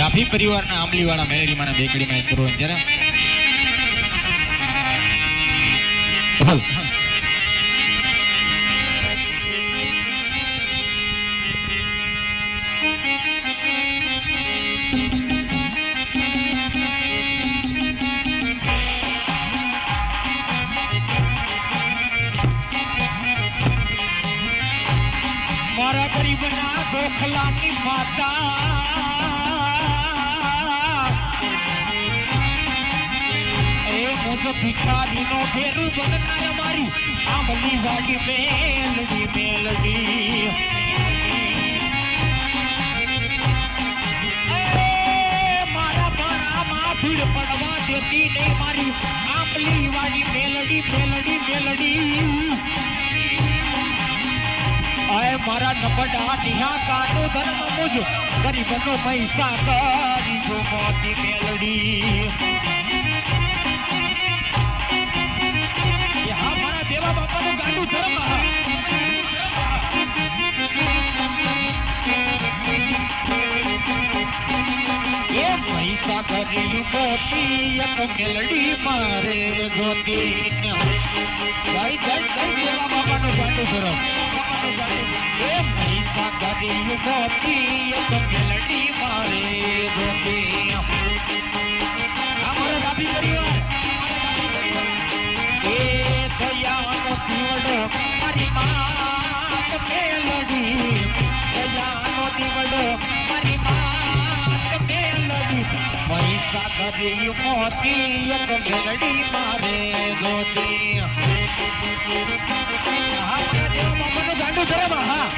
ડાભી પરિવારના આંબલીવાળા મેલડીમાંના બેકડીમાં કરો જરા. મારા ગરીબના ગોખલાની માતા એ મુજ ભિખારીનો ભેરુ બનનાર મારી આંબલી વાડી મેલડી મેલડી. મારા મારામાં ભીડ પડવા નહીં મારી. આંબલી વાડી મેલડી મેલડી મેલડી. આય મારા નબડા દિહા કાનો ધર્મ મુજ. ગરીબનો પૈસા કરી મેલડી. પૈસા ગોતી એક મેલડી મારે ગોતી જય જય જય દેવા બાપાનું ગાંડું પૈસા કરી મોતી એક મેલડી મારે ગોતી હા મારા દેવા બાપાનું ગાંડું ધર્મ હા